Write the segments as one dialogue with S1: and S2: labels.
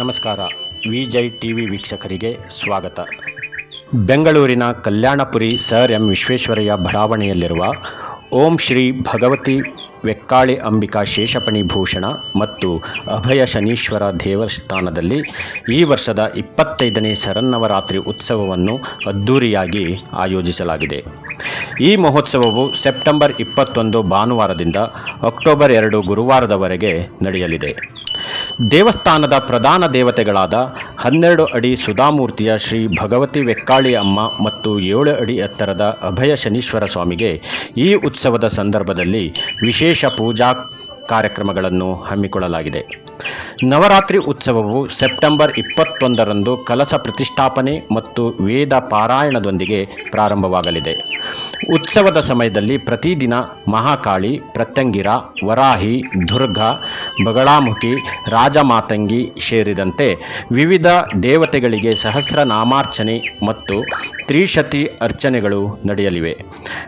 S1: ನಮಸ್ಕಾರ. Vijay T V ವೀಕ್ಷಕರಿಗೆ ಸ್ವಾಗತ. ಬೆಂಗಳೂರಿನ ಕಲ್ಯಾಣಪುರಿ ಸರ್ ಎಂ ವಿಶ್ವೇಶ್ವರಯ್ಯ ಬಡಾವಣೆಯಲ್ಲಿರುವ ಓಂ ಶ್ರೀ ಭಗವತಿ ವೆಕ್ಕಾಳಿ ಅಂಬಿಕಾ ಶೇಷಪಣಿ ಭೂಷಣ ಮತ್ತು ಅಭಯ ಶನೀಶ್ವರ ದೇವಸ್ಥಾನದಲ್ಲಿ ಈ ವರ್ಷದ ಇಪ್ಪತ್ತೈದನೇ ಶರನ್ನವರಾತ್ರಿ ಉತ್ಸವವನ್ನು ಅದ್ಧೂರಿಯಾಗಿ ಆಯೋಜಿಸಲಾಗಿದೆ. ಈ ಮಹೋತ್ಸವವು ಸೆಪ್ಟೆಂಬರ್ ಇಪ್ಪತ್ತೊಂದು ಭಾನುವಾರದಿಂದ ಅಕ್ಟೋಬರ್ ಎರಡು ಗುರುವಾರದವರೆಗೆ ನಡೆಯಲಿದೆ. ದೇವಸ್ಥಾನದ ಪ್ರಧಾನ ದೇವತೆಗಳಾದ ಹನ್ನೆರಡು ಅಡಿ ಸುಧಾಮೂರ್ತಿಯ ಶ್ರೀ ಭಗವತಿ ವೆಕ್ಕಾಳಿ ಅಮ್ಮ ಮತ್ತು ಏಳು ಅಡಿ ಎತ್ತರದ ಅಭಯ ಶನೀಶ್ವರ ಸ್ವಾಮಿಗೆ ಈ ಉತ್ಸವದ ಸಂದರ್ಭದಲ್ಲಿ ವಿಶೇಷ ಪೂಜಾ ಕಾರ್ಯಕ್ರಮಗಳನ್ನು ಹಮ್ಮಿಕೊಳ್ಳಲಾಗಿದೆ. ನವರಾತ್ರಿ ಉತ್ಸವವು ಸೆಪ್ಟೆಂಬರ್ ಇಪ್ಪತ್ತೊಂದರಂದು ಕಲಸ ಪ್ರತಿಷ್ಠಾಪನೆ ಮತ್ತು ವೇದ ಪಾರಾಯಣದೊಂದಿಗೆ ಪ್ರಾರಂಭವಾಗಲಿದೆ. ಉತ್ಸವದ ಸಮಯದಲ್ಲಿ ಪ್ರತಿದಿನ ಮಹಾಕಾಳಿ, ಪ್ರತ್ಯಂಗಿರ, ವರಾಹಿ, ದುರ್ಗಾ, ಬಗಳಾಮುಖಿ, ರಾಜಮಾತಂಗಿ ಸೇರಿದಂತೆ ವಿವಿಧ ದೇವತೆಗಳಿಗೆ ಸಹಸ್ರನಾಮಾರ್ಚನೆ ಮತ್ತು ತ್ರಿಶತಿ ಅರ್ಚನೆಗಳು ನಡೆಯಲಿವೆ.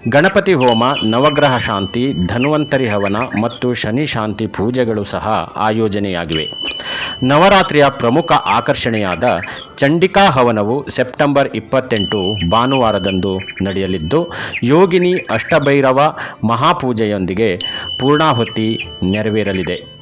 S1: ಗಣಪತಿ ಹೋಮ, ನವಗ್ರಹ ಶಾಂತಿ, ಧನ್ವಂತರಿ ಹವನ ಮತ್ತು ಶನಿ ಶಾಂತಿ ಪೂಜೆಗಳು ಸಹ ಆಯೋಜನೆಯಾಗಿವೆ. ನವರಾತ್ರಿಯ ಪ್ರಮುಖ ಆಕರ್ಷಣೆಯಾದ ಚಂಡಿಕಾ ಹವನವು ಸೆಪ್ಟೆಂಬರ್ ಇಪ್ಪತ್ತೆಂಟು ಭಾನುವಾರದಂದು ನಡೆಯಲಿದ್ದು ಯೋಗಿನಿ ಅಷ್ಟಭೈರವ ಮಹಾಪೂಜೆಯೊಂದಿಗೆ ಪೂರ್ಣಾಹುತಿ ನೆರವೇರಲಿದೆ.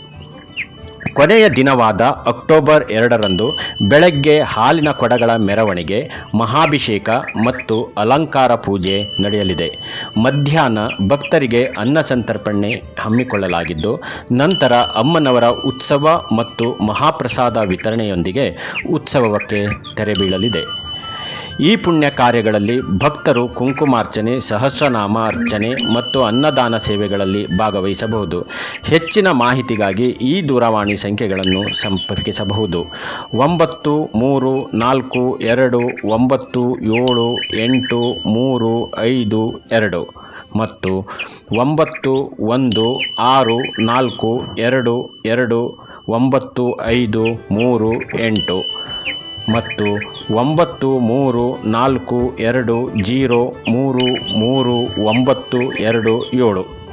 S1: ಕೊನೆಯ ದಿನವಾದ ಅಕ್ಟೋಬರ್ ಎರಡರಂದು ಬೆಳಗ್ಗೆ ಹಾಲಿನ ಕೊಡಗಳ ಮೆರವಣಿಗೆ, ಮಹಾಭಿಷೇಕ ಮತ್ತು ಅಲಂಕಾರ ಪೂಜೆ ನಡೆಯಲಿದೆ. ಮಧ್ಯಾಹ್ನ ಭಕ್ತರಿಗೆ ಅನ್ನ ಸಂತರ್ಪಣೆ ಹಮ್ಮಿಕೊಳ್ಳಲಾಗಿದ್ದು, ನಂತರ ಅಮ್ಮನವರ ಉತ್ಸವ ಮತ್ತು ಮಹಾಪ್ರಸಾದ ವಿತರಣೆಯೊಂದಿಗೆ ಉತ್ಸವಕ್ಕೆ ತೆರೆ ಬೀಳಲಿದೆ. ಈ ಪುಣ್ಯ ಕಾರ್ಯಗಳಲ್ಲಿ ಭಕ್ತರು ಕುಂಕುಮಾರ್ಚನೆ, ಸಹಸ್ರನಾಮ ಅರ್ಚನೆ ಮತ್ತು ಅನ್ನದಾನ ಸೇವೆಗಳಲ್ಲಿ ಭಾಗವಹಿಸಬಹುದು. ಹೆಚ್ಚಿನ ಮಾಹಿತಿಗಾಗಿ ಈ ದೂರವಾಣಿ ಸಂಖ್ಯೆಗಳನ್ನು ಸಂಪರ್ಕಿಸಬಹುದು. ಒಂಬತ್ತು, ಮೂರು, ನಾಲ್ಕು, ಎರಡು, ಒಂಬತ್ತು, ಏಳು, ಎಂಟು, ಮೂರು, ಐದು, ಎರಡು ಮತ್ತು ಒಂಬತ್ತು, ಒಂದು, ಆರು, ನಾಲ್ಕು, ಎರಡು ಎರಡು, ಒಂಬತ್ತು, ಐದು, ಮೂರು, ಎಂಟು ಮತ್ತು ಒಂಬತ್ತು ಮೂರು ನಾಲ್ಕು ಎರಡು ಜೀರೋ ಮೂರು ಮೂರು ಒಂಬತ್ತು ಎರಡು ಏಳು.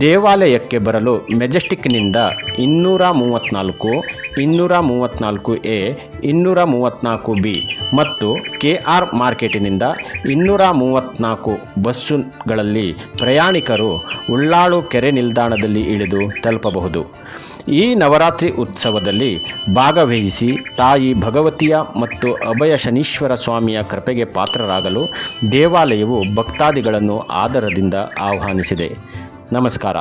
S1: ದೇವಾಲಯಕ್ಕೆ ಬರಲು ಮೆಜೆಸ್ಟಿಕ್ನಿಂದ ಇನ್ನೂರ ಮೂವತ್ತ್ನಾಲ್ಕು ಇನ್ನೂರ ಮೂವತ್ತ್ನಾಲ್ಕು ಎ, ಇನ್ನೂರ ಮೂವತ್ತ್ನಾಲ್ಕು ಬಿ ಮತ್ತು ಕೆ ಆರ್ ಮಾರ್ಕೆಟಿನಿಂದ ಇನ್ನೂರ ಮೂವತ್ತ್ನಾಲ್ಕು ಬಸ್ಸುಗಳಲ್ಲಿ ಪ್ರಯಾಣಿಕರು ಉಳ್ಳಾಳು ಕೆರೆ ನಿಲ್ದಾಣದಲ್ಲಿ ಇಳಿದು ತಲುಪಬಹುದು. ಈ ನವರಾತ್ರಿ ಉತ್ಸವದಲ್ಲಿ ಭಾಗವಹಿಸಿ ತಾಯಿ ಭಗವತಿಯ ಮತ್ತು ಅಭಯ ಶನೀಶ್ವರ ಸ್ವಾಮಿಯ ಕೃಪೆಗೆ ಪಾತ್ರರಾಗಲು ದೇವಾಲಯವು ಭಕ್ತಾದಿಗಳನ್ನು ಆದರದಿಂದ ಆಹ್ವಾನಿಸಿದೆ. ನಮಸ್ಕಾರ.